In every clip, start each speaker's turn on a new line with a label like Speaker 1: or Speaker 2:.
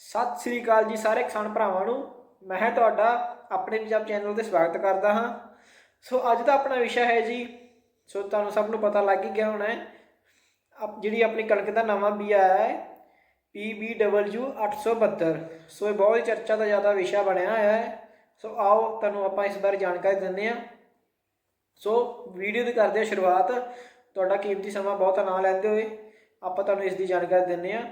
Speaker 1: ਸਤਿ ਸ੍ਰੀ ਅਕਾਲ ਜੀ ਸਾਰੇ ਕਿਸਾਨ ਭਰਾਵਾਂ ਨੂੰ। ਮੈਂ ਤੁਹਾਡਾ ਆਪਣੇ ਪੰਜਾਬ ਚੈਨਲ ਤੇ ਸਵਾਗਤ ਕਰਦਾ ਹਾਂ। ਸੋ ਅੱਜ ਦਾ ਆਪਣਾ ਵਿਸ਼ਾ ਹੈ ਜੀ, ਸੋ ਤੁਹਾਨੂੰ ਸਭ ਨੂੰ ਪਤਾ ਲੱਗ ਹੀ ਗਿਆ ਹੋਣਾ ਹੈ। ਜਿਹੜੀ ਆਪਣੀ ਕਣਕ ਦਾ ਨਵਾਂ ਬੀ ਆਇਆ ਹੈ PBW 872 ਸੋ ਇਹ ਬਹੁਤ ਹੀ ਚਰਚਾ ਦਾ ਜ਼ਿਆਦਾ ਵਿਸ਼ਾ ਬਣਿਆ ਹੋਇਆ ਹੈ। ਸੋ ਆਓ ਤੁਹਾਨੂੰ ਆਪਾਂ ਇਸ ਬਾਰੇ ਜਾਣਕਾਰੀ ਦਿੰਦੇ ਹਾਂ। ਸੋ ਵੀਡੀਓ ਦੀ ਕਰਦੇ ਹਾਂ ਸ਼ੁਰੂਆਤ। ਤੁਹਾਡਾ ਕੀਮਤੀ ਸਮਾਂ ਬਹੁਤ ਨਾ ਲੈਂਦੇ ਹੋਏ ਆਪਾਂ ਤੁਹਾਨੂੰ ਇਸ ਦੀ ਜਾਣਕਾਰੀ ਦਿੰਦੇ ਹਾਂ।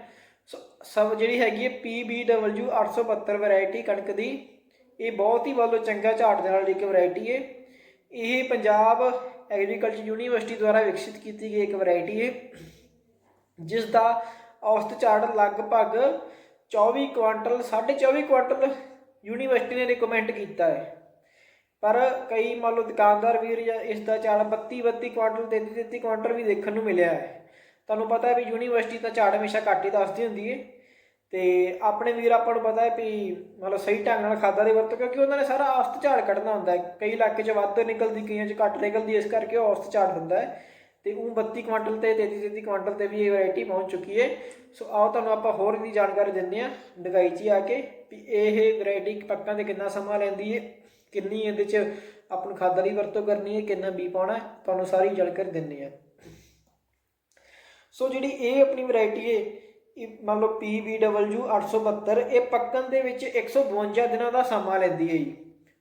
Speaker 1: ਸਭ ਜਿਹੜੀ ਹੈਗੀ ਹੈ PBW 872 ਵੈਰਾਈਟੀ ਕਣਕ ਦੀ। ਇਹ ਬਹੁਤ ਹੀ ਵੱਲੋਂ ਚੰਗਾ ਝਾੜ ਦੇ ਨਾਲ ਇੱਕ ਵੈਰਾਈਟੀ ਹੈ ਇਹ ਪੰਜਾਬ ਐਗਰੀਕਲਚਰ ਯੂਨੀਵਰਸਿਟੀ ਦੁਆਰਾ ਵਿਕਸਿਤ ਕੀਤੀ ਗਈ ਇੱਕ ਵੈਰਾਈਟੀ ਹੈ ਜਿਸ ਦਾ ਔਸਤ ਝਾੜ ਲਗਭਗ 24 ਕੁਆਂਟਲ 24.5 ਕੁਆਂਟਲ ਯੂਨੀਵਰਸਿਟੀ ਨੇ ਰਿਕਮੈਂਡ ਕੀਤਾ ਹੈ ਪਰ ਕਈ ਮੰਨ ਲਓ ਦੁਕਾਨਦਾਰ ਵੀਰ ਜਾਂ ਇਸ ਦਾ ਝਾੜ 32 32 ਕੁਆਂਟਲ 33 33 ਕੁਆਂਟਲ ਵੀ ਦੇਖਣ ਨੂੰ ਮਿਲਿਆ ਹੈ ਤੁਹਾਨੂੰ ਪਤਾ ਹੈ ਵੀ ਯੂਨੀਵਰਸਿਟੀ ਤਾਂ ਝਾੜ ਹਮੇਸ਼ਾ ਘੱਟ ਹੀ ਦੱਸਦੀ ਹੁੰਦੀ ਹੈ ਤੇ ਆਪਣੇ ਵੀਰ ਆਪਾਂ ਨੂੰ ਪਤਾ ਹੈ ਵੀ ਮਤਲਬ ਸਹੀ ਢੰਗ ਨਾਲ ਖਾਦਾਂ ਦੀ ਵਰਤੋਂ, ਕਿਉਂਕਿ ਉਹਨਾਂ ਨੇ ਸਾਰਾ ਔਸਤ ਝਾੜ ਕੱਢਣਾ ਹੁੰਦਾ ਹੈ। ਕਈ ਇਲਾਕੇ 'ਚ ਵੱਧ ਨਿਕਲਦੀ, ਕਈਆਂ 'ਚ ਘੱਟ ਨਿਕਲਦੀ, ਇਸ ਕਰਕੇ ਉਹ ਔਸਤ ਝਾੜ ਹੁੰਦਾ ਹੈ। ਤੇ ਉਹ 32 ਕੁਆਂਟਲ ਤੇ 33 33 ਕੁਆਂਟਲ ਤੇ ਵੀ ਇਹ ਵੈਰਾਈਟੀ ਪਹੁੰਚ ਚੁੱਕੀ ਹੈ ਸੋ ਆਓ ਤੁਹਾਨੂੰ ਆਪਾਂ ਹੋਰ ਵੀ ਜਾਣਕਾਰੀ ਦਿੰਦੇ ਹਾਂ ਡਗਾਈ 'ਚ ਹੀ ਆ ਕੇ ਵੀ ਇਹ ਵੈਰਾਈਟੀ ਪੱਕਾਂ ਤੇ ਕਿੰਨਾ ਸਮਾਂ ਲੈਂਦੀ ਹੈ ਕਿੰਨੀ ਇਹਦੇ 'ਚ ਆਪਾਂ ਨੂੰ ਖਾਦਾਂ ਦੀ ਵਰਤੋਂ ਕਰਨੀ ਹੈ ਕਿੰਨਾ ਬੀ ਪਾਉਣਾ ਤੁਹਾਨੂੰ ਸਾਰੀ ਜਾਣਕਾਰੀ ਦਿੰਦੇ ਹਾਂ। ਸੋ ਜਿਹੜੀ ਇਹ ਆਪਣੀ ਵੈਰਾਈਟੀ ਹੈ ਇਹ ਮੰਨ ਲਓ PBW 872 ਇਹ ਪੱਕਣ ਦੇ ਵਿੱਚ 152 ਦਿਨਾਂ ਦਾ ਸਮਾਂ ਲੈਂਦੀ ਹੈ ਜੀ।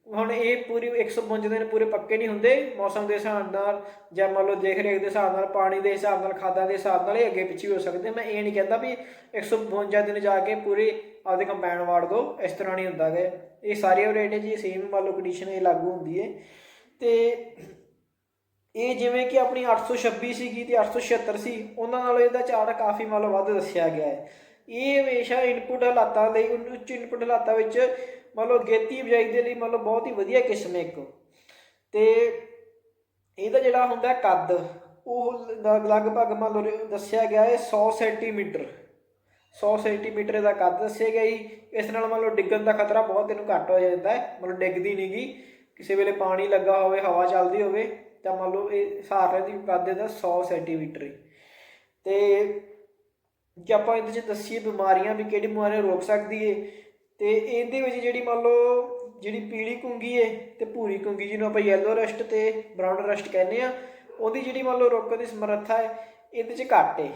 Speaker 1: ਹੁਣ ਇਹ ਪੂਰੀ 152 ਦਿਨ ਪੂਰੇ ਪੱਕੇ ਨਹੀਂ ਹੁੰਦੇ, ਮੌਸਮ ਦੇ ਹਿਸਾਬ ਨਾਲ ਜਾਂ ਮੰਨ ਲਓ ਦੇਖ ਰੇਖ ਦੇ ਹਿਸਾਬ ਨਾਲ, ਪਾਣੀ ਦੇ ਹਿਸਾਬ ਨਾਲ, ਖਾਦਾਂ ਦੇ ਹਿਸਾਬ ਨਾਲ ਇਹ ਅੱਗੇ ਪਿੱਛੇ ਵੀ ਹੋ ਸਕਦੇ। ਮੈਂ ਇਹ ਨਹੀਂ ਕਹਿੰਦਾ ਵੀ 152 ਦਿਨ ਜਾ ਕੇ ਪੂਰੇ ਆਪਦੇ ਕੰਪੈਨ ਵਾੜ ਦੋ, ਇਸ ਤਰ੍ਹਾਂ ਨਹੀਂ ਹੁੰਦਾ ਗੇ। ਇਹ ਸਾਰੀਆਂ ਵੈਰਾਈਟੀ ਜੀ ਸੇਮ ਮੰਨ ਲਓ ਕੰਡੀਸ਼ਨ ਇਹ ਲਾਗੂ ਹੁੰਦੀ ਹੈ ਤੇ ਇਹ ਜਿਵੇਂ ਕਿ ਆਪਣੀ 826 ਸੀਗੀ ਤੇ 876 ਸੀ ਉਹਨਾਂ ਨਾਲੋਂ ਇਹਦਾ ਝਾੜ ਕਾਫੀ ਮਤਲਬ ਵੱਧ ਦੱਸਿਆ ਗਿਆ ਹੈ। ਇਹ ਹਮੇਸ਼ਾ ਇਨਪੁਟ ਹਾਲਾਤਾਂ ਲਈ ਉੱਚ ਇਨਪੁਟ ਹਾਲਾਤਾਂ ਵਿੱਚ ਮੰਨ ਲਓ ਗੇਤੀ ਬਿਜਾਈ ਦੇ ਲਈ ਮਤਲਬ ਬਹੁਤ ਹੀ ਵਧੀਆ ਕਿਸਮ ਹੈ ਇੱਕ। ਤੇ ਇਹਦਾ ਜਿਹੜਾ ਹੁੰਦਾ ਕੱਦ, ਉਹ ਲਗਭਗ ਮੰਨ ਲਓ ਦੱਸਿਆ ਗਿਆ ਹੈ 100 ਸੈਂਟੀਮੀਟਰ। 100 ਸੈਂਟੀਮੀਟਰ ਦਾ ਕੱਦ ਦੱਸਿਆ ਗਿਆ ਜੀ। ਇਸ ਨਾਲ ਮੰਨ ਲਓ ਡਿੱਗਣ ਦਾ ਖਤਰਾ ਬਹੁਤ ਇਹਨੂੰ ਘੱਟ ਹੋ ਜਾਂਦਾ ਹੈ, ਮਤਲਬ ਡਿੱਗਦੀ ਨਹੀਂਗੀ ਕਿਸੇ ਵੇਲੇ ਪਾਣੀ ਲੱਗਾ ਹੋਵੇ, ਹਵਾ ਚੱਲਦੀ ਹੋਵੇ ਤਾਂ ਮੰਨ ਲਓ ਇਹ ਸਹਾਰੇ ਦੀ ਕੱਦ ਦਾ 100 ਸੈਂਟੀਮੀਟਰ ਹੀ। ਤੇ ਜੇ ਆਪਾਂ ਇਹਦੇ 'ਚ ਦੱਸੀਏ ਬਿਮਾਰੀਆਂ ਵੀ ਕਿਹੜੀ ਬਿਮਾਰੀਆਂ ਰੋਕ ਸਕਦੀ ਏ, ਤੇ ਇਹਦੇ ਵਿੱਚ ਜਿਹੜੀ ਮੰਨ ਲਓ ਜਿਹੜੀ ਪੀਲੀ ਕੁੰਗੀ ਏ ਤੇ ਭੂਰੀ ਕੁੰਗੀ ਜਿਹਨੂੰ ਆਪਾਂ ਯੈਲੋ ਰਸਟ ਤੇ ਬਰਾਊਨ ਰਸਟ ਕਹਿੰਦੇ ਆ, ਉਹਦੀ ਜਿਹੜੀ ਮੰਨ ਲਓ ਰੋਕਣ ਦੀ ਸਮਰੱਥਾ ਹੈ ਇਹਦੇ 'ਚ ਘੱਟ ਏ।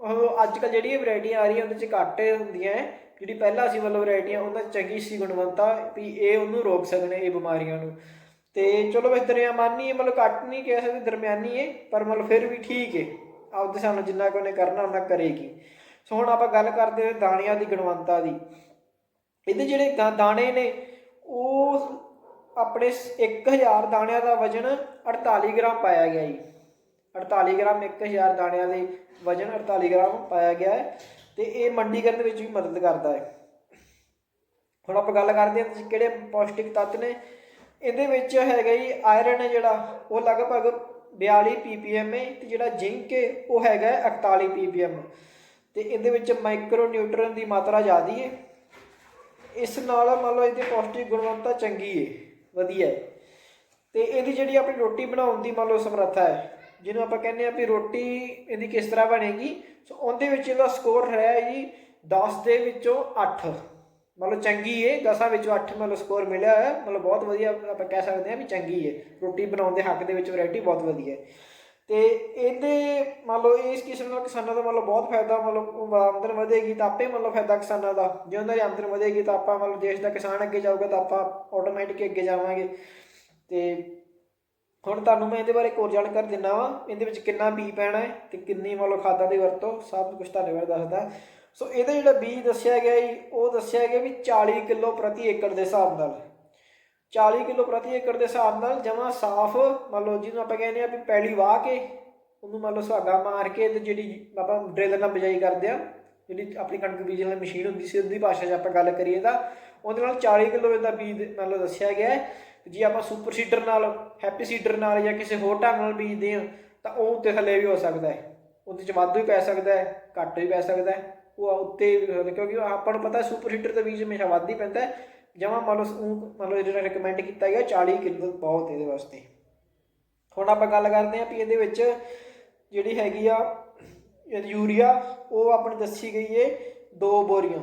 Speaker 1: ਉਹ ਅੱਜ ਕੱਲ ਜਿਹੜੀ ਵੈਰਾਈਟੀਆਂ ਆ ਰਹੀਆਂ ਉਹਦੇ 'ਚ ਘੱਟ ਹੁੰਦੀਆਂ ਹੈ ਜਿਹੜੀ ਪਹਿਲਾਂ ਸੀ ਮਤਲਬ ਵੈਰਾਈਟੀਆਂ ਉਹਨਾਂ 'ਚ ਚੰਗੀ ਸੀ ਗੁਣਵੰਤਾ ਵੀ ਇਹ ਉਹਨੂੰ ਰੋਕ ਸਕਦੇ ਇਹ ਬਿਮਾਰੀਆਂ ਨੂੰ। ਤੇ ਚਲੋ ਇਸ ਦਰਮਿਆਨੀ ਹੈ ਮਤਲਬ ਘੱਟ ਨਹੀਂ ਕਹਿ ਸਕਦੇ ਦਰਮਿਆਨੀ ਹੈ ਪਰ ਮਤਲਬ ਫਿਰ ਵੀ ਠੀਕ ਹੈ ਆਪਦੇ ਸਾਨੂੰ ਜਿੰਨਾ ਕੁ ਉਹਨੇ ਕਰਨਾ ਉਹਨਾਂ ਕਰੇਗੀ। ਸੋ ਹੁਣ ਆਪਾਂ ਗੱਲ ਕਰਦੇ ਹਾਂ ਦਾਣਿਆਂ ਦੀ, ਗੁਣਵੰਤਾ ਦੀ। ਇਹਦੇ ਜਿਹੜੇ ਦਾ- ਦਾਣੇ ਨੇ, ਉਹ ਆਪਣੇ 1000 ਦਾਣਿਆਂ ਦਾ ਵਜਨ 48 ਗ੍ਰਾਮ ਪਾਇਆ ਗਿਆ ਜੀ। 48 ਗ੍ਰਾਮ 1000 ਦਾਣਿਆਂ ਦੇ ਵਜਨ 48 ਗ੍ਰਾਮ ਪਾਇਆ ਗਿਆ ਹੈ ਤੇ ਇਹ ਮੰਡੀਕਰਨ ਵਿੱਚ ਵੀ ਮਦਦ ਕਰਦਾ ਹੈ। ਹੁਣ ਆਪਾਂ ਗੱਲ ਕਰਦੇ ਹਾਂ ਕਿ ਕਿਹੜੇ ਪੌਸ਼ਟਿਕ ਤੱਤ ਨੇ ਇਹਦੇ ਵਿੱਚ ਹੈਗਾ ਜੀ ਆਇਰਨ ਹੈ ਜਿਹੜਾ, ਉਹ ਲਗਭਗ 42 ppm ਹੈ, ਤੇ ਜਿਹੜਾ ਜ਼ਿੰਕ ਹੈ, ਉਹ ਹੈਗਾ ਹੈ 41 ppm ਤੇ ਇਹਦੇ ਵਿੱਚ ਮਾਈਕਰੋ ਨਿਊਟਰਨ ਦੀ ਮਾਤਰਾ ਜ਼ਿਆਦੀ ਹੈ। ਇਸ ਨਾਲ ਮੰਨ ਲਓ ਇਹਦੀ ਪੌਸ਼ਟਿਕ ਗੁਣਵੱਤਾ ਚੰਗੀ ਹੈ, ਵਧੀਆ ਹੈ। ਤੇ ਇਹਦੀ ਜਿਹੜੀ ਆਪਣੀ ਰੋਟੀ ਬਣਾਉਣ ਦੀ ਮੰਨ ਲਓ ਸਮਰੱਥਾ ਹੈ, ਜਿਹਨੂੰ ਆਪਾਂ ਕਹਿੰਦੇ ਆ ਵੀ ਰੋਟੀ ਇਹਦੀ ਕਿਸ ਤਰ੍ਹਾਂ ਬਣੇਗੀ, ਸੋ ਉਹਦੇ ਵਿੱਚ ਇਹਦਾ ਸਕੋਰ ਹੈ ਜੀ 10 ਦੇ ਵਿੱਚੋਂ 8 ਮਤਲਬ ਚੰਗੀ ਏ 10 ਵਿੱਚੋਂ 8 ਮਤਲਬ ਸਕੋਰ ਮਿਲਿਆ ਹੋਇਆ, ਮਤਲਬ ਬਹੁਤ ਵਧੀਆ ਆਪਾਂ ਕਹਿ ਸਕਦੇ ਹਾਂ ਵੀ ਚੰਗੀ ਏ। ਰੋਟੀ ਬਣਾਉਣ ਦੇ ਹੱਕ ਦੇ ਵਿੱਚ ਵੈਰਾਈਟੀ ਬਹੁਤ ਵਧੀਆ ਹੈ ਤੇ ਇਹਦੇ ਮੰਨ ਲਓ ਇਸ ਕਿਸਮ ਨਾਲ ਕਿਸਾਨਾਂ ਦਾ ਮਤਲਬ ਬਹੁਤ ਫਾਇਦਾ, ਮਤਲਬ ਆਮਦਨ ਵਧੇਗੀ ਤਾਂ ਆਪੇ ਮਤਲਬ ਫਾਇਦਾ ਕਿਸਾਨਾਂ ਦਾ। ਜੇ ਉਹਨਾਂ ਦੀ ਆਮਦਨ ਵਧੇਗੀ ਤਾਂ ਆਪਾਂ ਮਤਲਬ ਦੇਸ਼ ਦਾ ਕਿਸਾਨ ਅੱਗੇ ਜਾਊਗਾ ਤਾਂ ਆਪਾਂ ਆਟੋਮੈਟਿਕ ਅੱਗੇ ਜਾਵਾਂਗੇ। ਤੇ ਹੁਣ ਤੁਹਾਨੂੰ ਮੈਂ ਇਹਦੇ ਬਾਰੇ ਇੱਕ ਹੋਰ ਜਾਣਕਾਰੀ ਦਿੰਦਾ ਵਾਂ, ਇਹਦੇ ਵਿੱਚ ਕਿੰਨਾ ਬੀ ਪੈਣਾ ਹੈ ਤੇ ਕਿੰਨੀ ਮਤਲਬ ਖਾਦਾਂ ਦੀ ਵਰਤੋਂ, ਸਭ ਕੁਝ ਤੁਹਾਡੇ ਬਾਰੇ ਦੱਸਦਾ। ਸੋ ਇਹਦਾ ਜਿਹੜਾ ਬੀਜ ਦੱਸਿਆ ਗਿਆ ਜੀ, ਉਹ ਦੱਸਿਆ ਗਿਆ ਵੀ 40 ਕਿਲੋ ਪ੍ਰਤੀ ਏਕੜ ਦੇ ਹਿਸਾਬ ਨਾਲ। 40 ਕਿਲੋ ਪ੍ਰਤੀ ਏਕੜ ਦੇ ਹਿਸਾਬ ਨਾਲ ਜਮਾ ਸਾਫ਼, ਮੰਨ ਲਓ ਜਿਹਨੂੰ ਆਪਾਂ ਕਹਿੰਦੇ ਆ ਵੀ ਪੈਲੀ ਵਾਹ ਕੇ, ਉਹਨੂੰ ਮੰਨ ਲਓ ਸੁਹਾਗਾ ਮਾਰ ਕੇ ਤੇ ਜਿਹੜੀ ਆਪਾਂ ਡਰਿਲ ਨਾਲ ਬਿਜਾਈ ਕਰਦੇ ਆ ਜਿਹੜੀ ਆਪਣੀ ਕਣਕ ਬੀਜਣ ਵਾਲੀ ਮਸ਼ੀਨ ਹੁੰਦੀ ਸੀ, ਉਹਦੀ ਭਾਸ਼ਾ 'ਚ ਆਪਾਂ ਗੱਲ ਕਰੀਏ ਤਾਂ, ਉਹਦੇ ਨਾਲ 40 ਕਿਲੋ ਦਾ ਬੀਜ ਮੰਨ ਲਓ ਦੱਸਿਆ ਗਿਆ ਹੈ। ਜੇ ਆਪਾਂ ਸੁਪਰ ਸੀਡਰ ਨਾਲ ਹੈਪੀ ਸੀਡਰ ਨਾਲ ਜਾਂ ਕਿਸੇ ਹੋਰ ਢੰਗ ਨਾਲ ਬੀਜਦੇ ਆ ਤਾਂ ਉਹ ਉੱਤੇ ਥੱਲੇ ਵੀ ਹੋ ਸਕਦਾ ਹੈ। ਉਹਦੇ 'ਚ ਵਾਧੂ ਵੀ ਪੈ ਸਕਦਾ ਹੈ, ਘੱਟ ਵੀ ਪੈ ਸਕਦਾ ਹੈ। ਉਹ ਉੱਤੇ ਕਿਉਂਕਿ ਆਪਾਂ ਨੂੰ ਪਤਾ ਸੁਪਰ ਹੀਟਰ ਦਾ ਬੀਜ ਹਮੇਸ਼ਾ ਵੱਧ ਹੀ ਪੈਂਦਾ ਹੈ। ਜਮਾ ਮੰਨ ਲਓ ਮੰਨ ਲਓ ਜਿਹੜਾ ਰეკਮੈਂਡ ਕੀਤਾ ਗਿਆ 40 ਕਿਲੋ ਬਹੁਤ ਇਹਦੇ ਵਾਸਤੇ। ਹੁਣ ਆਪਾਂ ਗੱਲ ਕਰਦੇ ਹਾਂ ਵੀ ਇਹਦੇ ਵਿੱਚ ਜਿਹੜੀ ਹੈਗੀ ਆ ਯੂਰੀਆ, ਉਹ ਆਪਣੀ ਦੱਸੀ ਗਈ ਏ ਦੋ ਬੋਰੀਆਂ।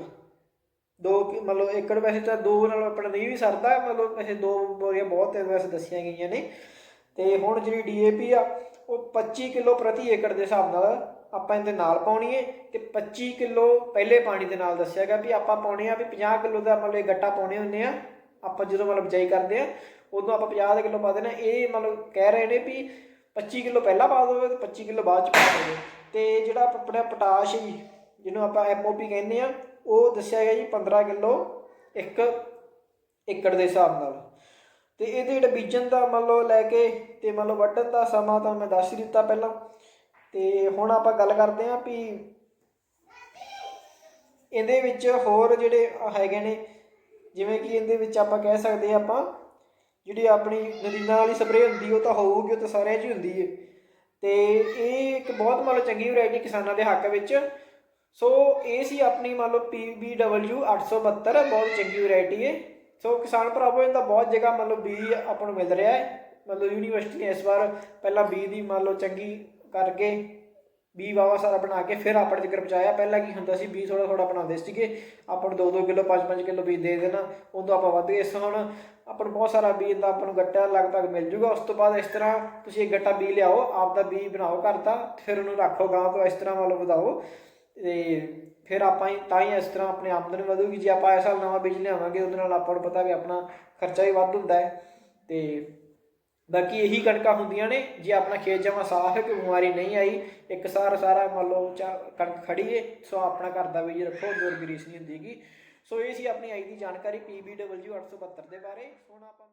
Speaker 1: ਦੋ ਮਤਲਬ ਏਕੜ ਵੈਸੇ ਤਾਂ ਦੋ ਨਾਲ ਆਪਣਾ ਨਹੀਂ ਵੀ ਸਰਦਾ ਮਤਲਬ ਵੈਸੇ ਦੋ ਬੋਰੀਆਂ ਬਹੁਤ ਹੈ ਵੈਸੇ ਦੱਸੀਆਂ ਗਈਆਂ ਨੇ। ਤੇ ਹੁਣ ਜਿਹੜੀ ਡੀਏਪੀ ਆ, ਉਹ 25 ਕਿਲੋ ਪ੍ਰਤੀ ਏਕੜ ਦੇ ਹਿਸਾਬ ਨਾਲ ਆਪਾਂ ਇਹਦੇ ਨਾਲ ਪਾਉਣੀ ਹੈ ਤੇ 25 ਕਿਲੋ ਪਹਿਲੇ ਪਾਣੀ ਦੇ ਨਾਲ ਦੱਸਿਆ ਗਿਆ ਵੀ ਆਪਾਂ ਪਾਉਣੇ ਆ ਵੀ 50 ਕਿਲੋ ਦਾ ਮਤਲਬ ਇਹ ਗੱਟਾ ਪਾਉਣੇ ਹੁੰਦੇ ਆ, ਆਪਾਂ ਜਦੋਂ ਮਤਲਬ ਬਿਜਾਈ ਕਰਦੇ ਆ, ਉਦੋਂ ਆਪਾਂ 50 ਕਿਲੋ ਪਾ ਦੇਣਾ, ਇਹ ਮਤਲਬ ਕਹਿ ਰਹੇ ਨੇ ਵੀ 25 ਕਿਲੋ ਪਹਿਲਾਂ ਪਾ ਦੋਗੇ ਤੇ 25 ਕਿਲੋ ਬਾਅਦ ਚ ਪਾ ਦੋਗੇ ਤੇ ਜਿਹੜਾ ਆਪਣਾ ਪੋਟਾਸ਼ ਜੀ ਜਿਹਨੂੰ ਆਪਾਂ ਐਮਓਪੀ ਕਹਿੰਦੇ ਆ, ਉਹ ਦੱਸਿਆ ਗਿਆ ਜੀ 15 ਕਿਲੋ ਇੱਕ ਏਕੜ ਦੇ ਹਿਸਾਬ ਨਾਲ। ਤੇ ਇਹਦੇ ਜਿਹੜਾ ਬੀਜਣ ਦਾ ਮੰਨ ਲਓ ਲੈ ਕੇ ਤੇ ਮੰਨ ਲਓ ਵੱਢਣ ਦਾ ਸਮਾਂ ਤਾਂ ਮੈਂ ਦੱਸ ਹੀ ਦਿੱਤਾ ਪਹਿਲਾਂ। ਤੇ ਹੁਣ ਆਪਾਂ ਗੱਲ ਕਰਦੇ ਆਂ ਵੀ ਇਹਦੇ ਵਿੱਚ ਹੋਰ ਜਿਹੜੇ ਹੈਗੇ ਨੇ, ਜਿਵੇਂ ਕਿ ਇਹਦੇ ਵਿੱਚ ਆਪਾਂ ਕਹਿ ਸਕਦੇ ਹਾਂ ਆਪਾਂ, ਜਿਹੜੀ ਆਪਣੀ ਨਦੀਨਾਂ ਵਾਲੀ ਸਪਰੇਅ ਹੁੰਦੀ, ਉਹ ਤਾਂ ਹੋਊਗੀ, ਉਹ ਤਾਂ ਸਾਰਿਆਂ 'ਚ ਹੀ ਹੁੰਦੀ ਹੈ ਤੇ ਇਹ ਇੱਕ ਬਹੁਤ ਮੰਨ ਲਓ ਚੰਗੀ ਵੈਰਾਈਟੀ ਕਿਸਾਨਾਂ ਦੇ ਹੱਕ ਵਿੱਚ। ਸੋ ਇਹ ਸੀ ਆਪਣੀ ਮੰਨ ਲਓ PBW 872 ਬਹੁਤ ਚੰਗੀ ਵੈਰਾਈਟੀ ਹੈ ਸੋ ਕਿਸਾਨ ਭਰਾਵੋ, ਇਹਦਾ ਬਹੁਤ ਜਗ੍ਹਾ ਮੰਨ ਲਓ ਬੀਜ ਆਪਾਂ ਨੂੰ ਮਿਲ ਰਿਹਾ ਹੈ ਮਤਲਬ ਯੂਨੀਵਰਸਿਟੀ ਨੇ ਇਸ ਵਾਰ ਪਹਿਲਾਂ ਬੀਜ ਦੀ ਮੰਨ ਲਓ ਚੰਗੀ ਕਰਕੇ ਬੀ ਵਾਵਾ ਸਾਰਾ ਬਣਾ ਕੇ ਫਿਰ ਆਪਣੇ ਜ਼ਿਕਰ ਪਹੁੰਚਾਇਆ ਪਹਿਲਾਂ ਕੀ ਹੁੰਦਾ ਸੀ ਬੀ ਥੋੜਾ ਥੋੜਾ ਬਣਾਉਂਦੇ ਸੀਗੇ। ਆਪਾਂ ਨੂੰ 2-2 ਕਿਲੋ 5-5 ਕਿਲੋ ਬੀਜ ਦੇ ਦੇਣਾ। ਉਦੋਂ ਆਪਾਂ ਵੱਧ ਗਏ। ਇਸ ਹੁਣ ਆਪਾਂ ਨੂੰ ਬਹੁਤ ਸਾਰਾ ਬੀਜ ਦਾ ਆਪਾਂ ਨੂੰ ਗੱਟਾ ਲਗਭਗ ਮਿਲ ਜੂਗਾ। ਉਸ ਤੋਂ ਬਾਅਦ ਇਸ ਤਰ੍ਹਾਂ ਤੁਸੀਂ ਇੱਕ ਗੱਟਾ ਬੀ ਲਿਆਓ, ਆਪ ਦਾ ਬੀ ਬਣਾਓ ਘਰ ਦਾ, ਫਿਰ ਉਹਨੂੰ ਰੱਖੋ ਗਾਂ ਤੋਂ ਇਸ ਤਰ੍ਹਾਂ ਮਤਲਬ ਵਧਾਓ। ਤੇ ਫਿਰ ਆਪਾਂ ਹੀ ਤਾਂ ਹੀ ਇਸ ਤਰ੍ਹਾਂ ਆਪਣੀ ਆਮਦਨ ਵਧੂਗੀ। ਜੇ ਆਪਾਂ ਇਸ ਸਾਲ ਨਵਾਂ ਬੀਜ ਲਿਆਵਾਂਗੇ, ਉਹਦੇ ਨਾਲ ਆਪਾਂ ਨੂੰ ਪਤਾ ਵੀ ਆਪਣਾ ਖਰਚਾ ਹੀ ਵੱਧ ਹੁੰਦਾ ਹੈ। ਤੇ ਬਾਕੀ ਇਹੀ ਕਣਕਾਂ ਹੁੰਦੀਆਂ ਨੇ, ਜੇ ਆਪਣਾ ਖੇਤ ਜਮਾ ਸਾਫ਼ ਹੈ, ਕੋਈ ਬਿਮਾਰੀ ਨਹੀਂ ਆਈ, ਇੱਕ ਸਾਰ ਸਾਰਾ ਮੰਨ ਲਓ ਚਾ ਕਣਕ ਖੜੀ ਏ, ਸੋ ਆਪਣਾ ਘਰ ਦਾ ਬੀਜ ਰੱਖੋ ਜ਼ੋਰ ਗਰੀਸ ਨਹੀਂ ਹੁੰਦੀਗੀ ਸੋ ਇਹ ਸੀ ਆਪਣੀ ਅੱਜ ਦੀ ਜਾਣਕਾਰੀ PBW 872 ਦੇ ਬਾਰੇ। ਹੁਣ ਆਪਾਂ